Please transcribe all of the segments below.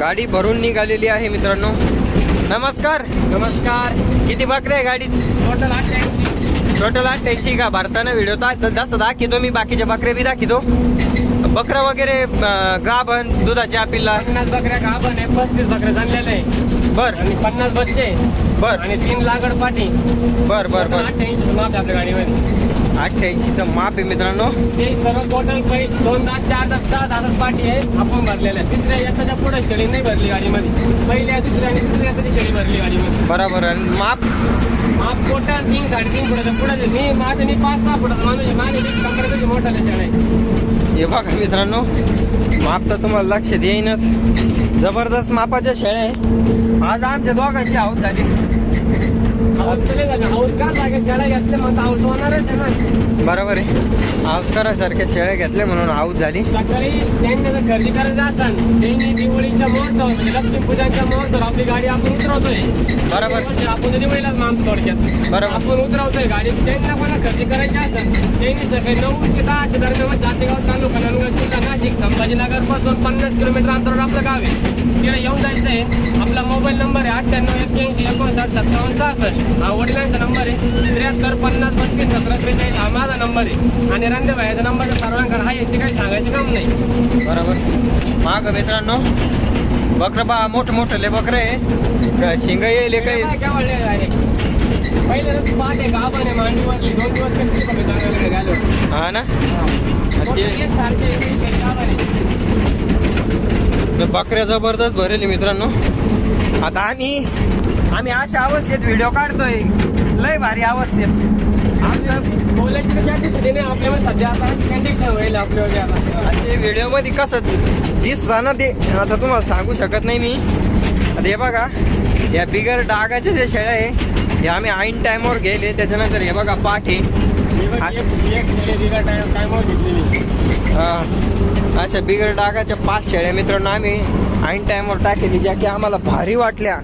गाडी भरून निघालेली आहे मित्रांनो. नमस्कार. नमस्कार. किती बकरे आहे गाडीत? टोटल अठ्ठ्याऐंशी टोटल अठ्ठ्याऐंशी का? भारतानं व्हिडिओ जसं दाखवतो मी बाकीचे बकरे बी दाखवतो बकरा वगैरे गाभण दुधाच्या पिल्ला पन्नास बकऱ्या गाभण आहे पस्तीस बकऱ्या जाणलेल्या आहे. बर. आणि पन्नास बच्चे. बर. आणि तीन लागड पाठी. बर बर बर. अठ्ठ्याऐंशी आपल्या गाडीमध्ये. अठ्ठ्याऐंशीचं माप आहे मित्रांनो. ते सर्व टोटल काही दोन दात चार दात सहा दातात पाठी आहे. आपण भरलेल्या. तिसऱ्या येताच्या पुढे शेळी नाही भरली गाडीमध्ये. पहिल्या दुसऱ्या आणि तिसऱ्या येताची शेळी भरली गाडीमध्ये. बरोबर आणि माप? माप टोटल तीन साडेतीन फुटाचं पुढे मी माझं मी पाच सहा फुटाचं माणूस. माझे कंपनीचे मोठा शेळ. आहे हे बघा मित्रांनो. माप तर तुम्हाला लक्षात येईनच. जबरदस्त मापाच्या शेळ्या आहे. आज आमच्या दोघांची हाऊस झाली. बरोबर आहे. हाऊस करासारख्या शेळ्या घेतल्या म्हणून हाऊस झाली. सकाळी त्यांनी जर खरेदी करायचं असेल त्यांनी दिवाळीच्या मुहूर्त मुहूर्त आपली गाडी आपण उतरवतोय. बरोबर. आपण थोडक्यात बरोबर. आपण उतरवतोय गाडी. त्यांना कोणा खरेदी करायची असेल त्यांनी सकाळी नऊ ते दहाच्या दरम्यान जातेगाव चालू कल्याणगाव जिल्हा नाशिक संभाजीनगरपासून पन्नास किलोमीटर अंतरावर आपलं गाव आहे. तिला येऊन जायचं आहे. आपला मोबाईल नंबर आहे अठ्ठ्याण्णव एक्क्याऐंशी एकोणसाठ सत्तावन्न सहासष्ट. हा वडिलांचा नंबर आहे. त्र्याहत्तर पन्नास पंचवीस सतरा त्रेचाळीस हा माझा नंबर आहे. आणि रणदेव भाईचा नंबर सर्वांकडे. आहे ते काही सांगायचं काम नाही. बरोबर. माग मित्रांनो बकर बा मोठ मोठले बकरे आहे. शिंग येईल काही आहे मांडीवरली दोन दिवस बघा हा ना? मोठे सारखे बकऱ्या जबरदस्त भरेल मित्रांनो. आता आम्ही आम्ही अशा अवस्थेत व्हिडिओ काढतोय. लय भारी अवस्थेत. आमच्या बोलायची तर कॅटिसिटी नाही आपल्यामध्ये सध्या आता होईल आपल्यावर आता. ते व्हिडिओमध्ये कसं ते आता तुम्हाला सांगू शकत नाही मी. आता हे बघा या बिगर डागाच्या जे शेळ्या आहे हे आम्ही ऐन टायमावर गेले त्याच्यानंतर हे बघा पाठ. आहे एक एक शेळी दिला टाइम टाइमवर घेतलेली हा. अशा बिगर डागाच्या पाच शेळ्या मित्रांनो आम्ही ऐन टायमावर टाकेली ज्या की आम्हाला भारी वाटल्या.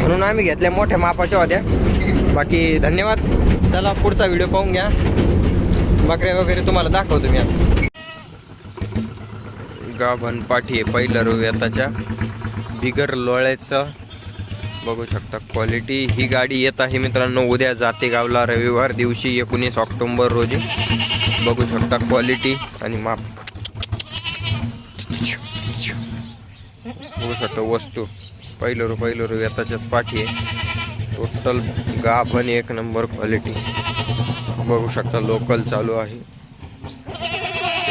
म्हणून आम्ही घेतल्या मोठ्या मापाच्या होत्या. बाकी धन्यवाद. चला पुढचा व्हिडिओ पाहून घ्या. बकऱ्या वगैरे तुम्हाला दाखवतो मी आता. गाभण पाठी आहे पहिलं रो बिगर लोळ्याचं. बघू शकता क्वालिटी ही गाडी येत आहे मित्रांनो उद्या जाते गावला रविवार दिवशी एकोणीस ऑक्टोंबर रोजी. बघू शकता क्वालिटी आणि माप. बघू शकता वस्तू. पहिलं रु पहिलं रो येताच्याच पाठी आहे. टोटल गाभण एक नंबर क्वालिटी बघू शकता लोकल चालू आहे.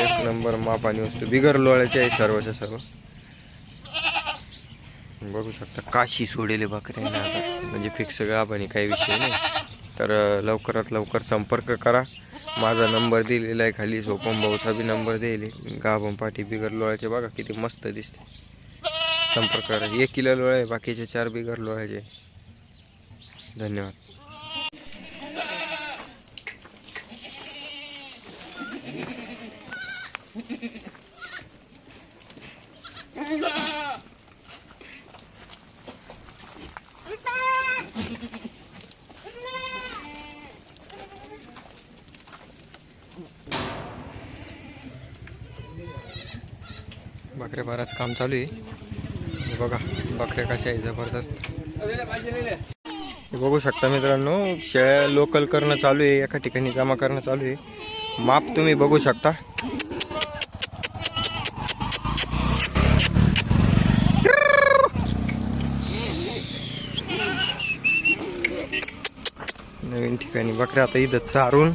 एक नंबर माप आणि वस्तू. बिगर लोळ्याचे आहे सर्वच्या सर्व. बघू शकता काशी सोडेले बकरे आता. म्हणजे फिक्स गाभ आणि काही विषय नाही. तर लवकरात लवकर संपर्क करा. माझा नंबर दिलेला आहे खाली. सोपम भाऊचा बी नंबर दिले गाभम पाठी बिगर लोळ्याचे बघा किती मस्त दिसते. संपर्क करा. एक किलो लोळ आहे बाकीचे चार बिगर लोळायचे धन्यवाद. बकऱ्या बाराचं काम चालू आहे. बघा बकऱ्या कशा आहे जबरदस्त. बघू शकता मित्रांनो शेळ्या लोकल करणं चालू आहे एका ठिकाणी जमा करणं चालू आहे. माप तुम्ही बघू शकता. नवीन ठिकाणी बकऱ्या आता इथं चारून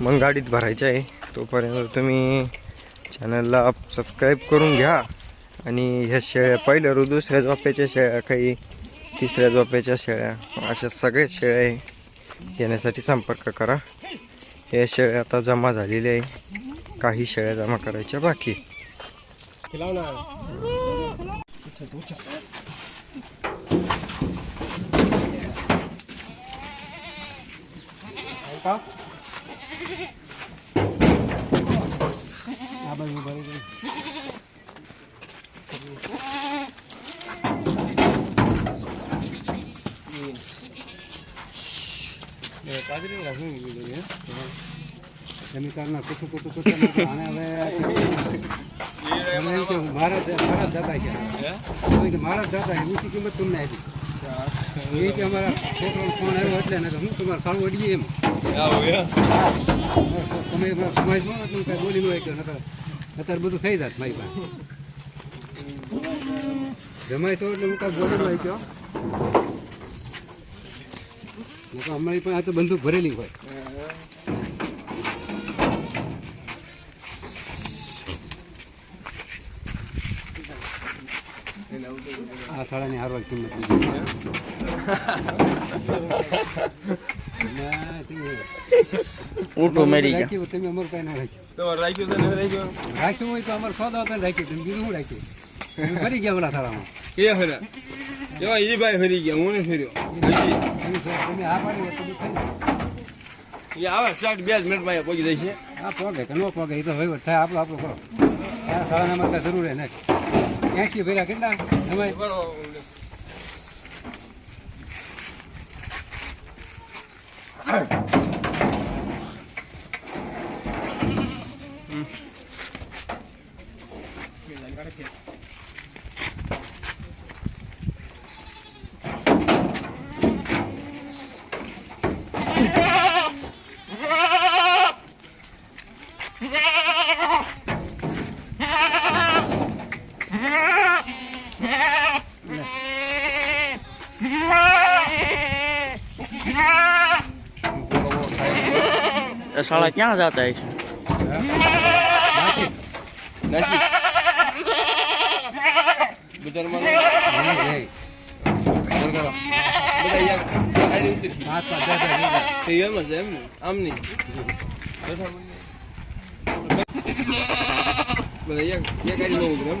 मग गाडीत भरायच्या आहे. तोपर्यंत तुम्ही चॅनलला सबस्क्राईब करून घ्या. आणि ह्या शेळ्या पहिल्या रो दुसऱ्या झोप्याच्या शेळ्या काही तिसऱ्या झोप्याच्या शेळ्या अशा सगळ्याच शेळ्या आहे. येण्यासाठी संपर्क करा. या शेळ्या आता जमा झालेल्या आहे. काही शेळ्या जमा करायच्या बाकी. પાદરી રાખવું જોઈએ જમીકારના હવે મારા મારા મારા દાદા ઊંચી કિંમત તમને આપી અમારા છોકરાનો ફોન આવ્યો એટલે તમારે સારું અડીએ એમ તમે સમાજમાં બોલી ન અત્યારે બધું થઈ જાત મારી પાસે જમાય તો એટલે હું કાંઈ બોલે કે નકર અમારી પણ આ તો બંદૂક ભરેલી હોય. આ શાળાની હારવાર કિંમત લીધી. ના, તમે- ઊંટું મરી ગયા. રાખ્યું, તમે અમર કાંઈ ના રાખ્યું. રાખ્યું હોય તો અમારે સોદા હતા રાખ્યું તમે બીજું શું રાખ્યું? ફરી ગયા ઓલા થાળામાં. ફરી ગયા હું નહીં ફર્યો તમે આ પાડી તો. એ આવે સાઠ બે જ મિનિટમાં પહોંચી જાય છે. આ પોગે કે ન પોગે એ તો વહીવટ થાય આપણો આપણો કરો. આ શાળાના માટે જરૂર હે ને. એસી ભર્યા કેટલા? તમે એ સાળા ક્યાં જતા છે બધા એક એક આડી નો. ઉગ્રમ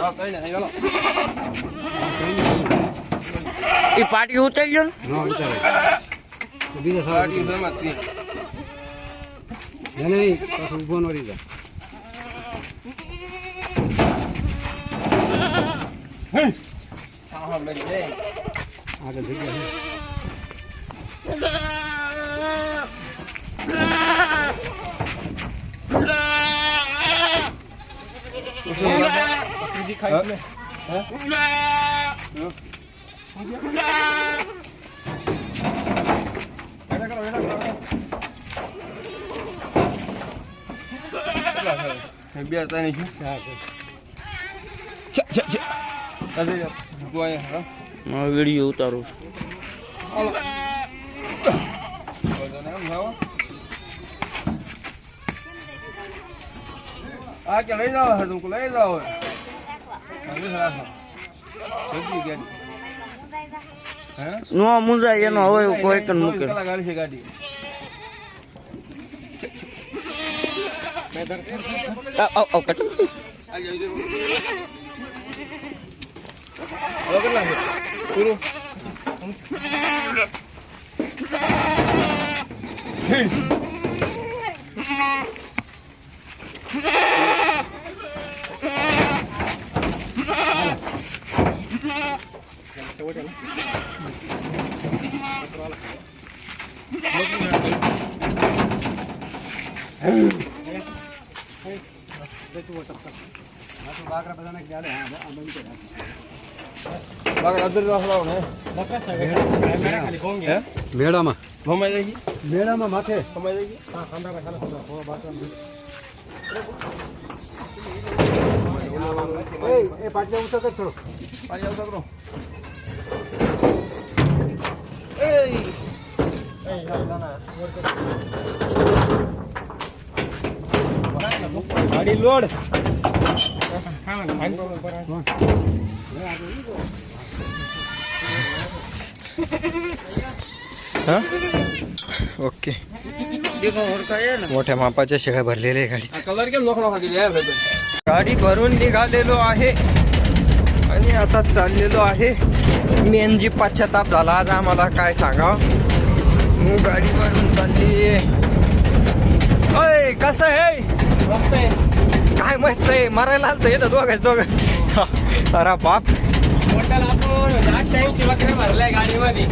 હા કઈ નહીં હાલો આ કઈ નહીં. એ પાટી ઉતરી ગયો ને ન ઉતારે. તો બીજા પાર્ટી શાળા જમા થી એને નહીં, પાછો ઊભો ન રહી જાય. હા મરી જાય આગળ જગ્યા છે. બીજી ખાઈ લે biar tanya sih. Cek cek cek. Kasih ya buahnya. Mau video taruh. Allah. આ કે લઈ જાવ તું લઈ જાવ નો મુંજાય એનો હવે કોઈ કન મૂકે. કલાક મેળામાં ભમાઈ જાય છે મેળામાં માથે ભમાઈ જાય છે એ એ પાટલે ઉતર કર થોડો પાછી આવતા કરો ગાડી લોડ हां ओके. मोठ्या मापाच्या शेळ्या भरलेल्या गाडी कलर केलं गाडी भरून निघालेलो आहे आणि आता चाललेलो आहे. मेन जी पश्चाताप झाला आज आम्हाला काय सांगा गाडी भरून चालली अय कसं आहे? काय मस्त आहे मरायला आलतं येतं दोघं दोघं. अरे बाप. टोटल आपण आठ टाइम शिवाकडे भरलाय गाडीमध्ये.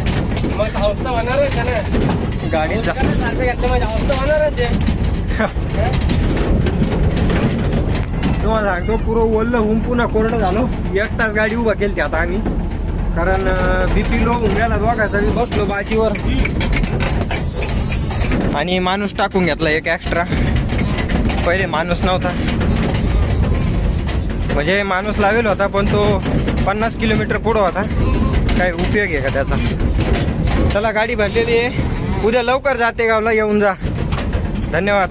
मग हाऊस तर होणारच आहे ना. गाडीचा असं घेतलं म्हणजे हाऊस तर होणारच आहे. तुम्हाला सांगतो पुरं ओल्लं होऊन पुन्हा कोरडं झालो. एक तास गाडी उभा केली आता आम्ही. कारण बीपी लो होऊन गेला दोघाचा. बसलो बाजीवर. आणि माणूस टाकून घेतला एक एक्स्ट्रा पहिले माणूस नव्हता. म्हणजे माणूस लावेल होता पण तो पन्नास किलोमीटर पुढं होता. काय उपयोग आहे का त्याचा? चला गाडी भरलेली आहे. उद्या लवकर जाते गावला येऊन जा. धन्यवाद.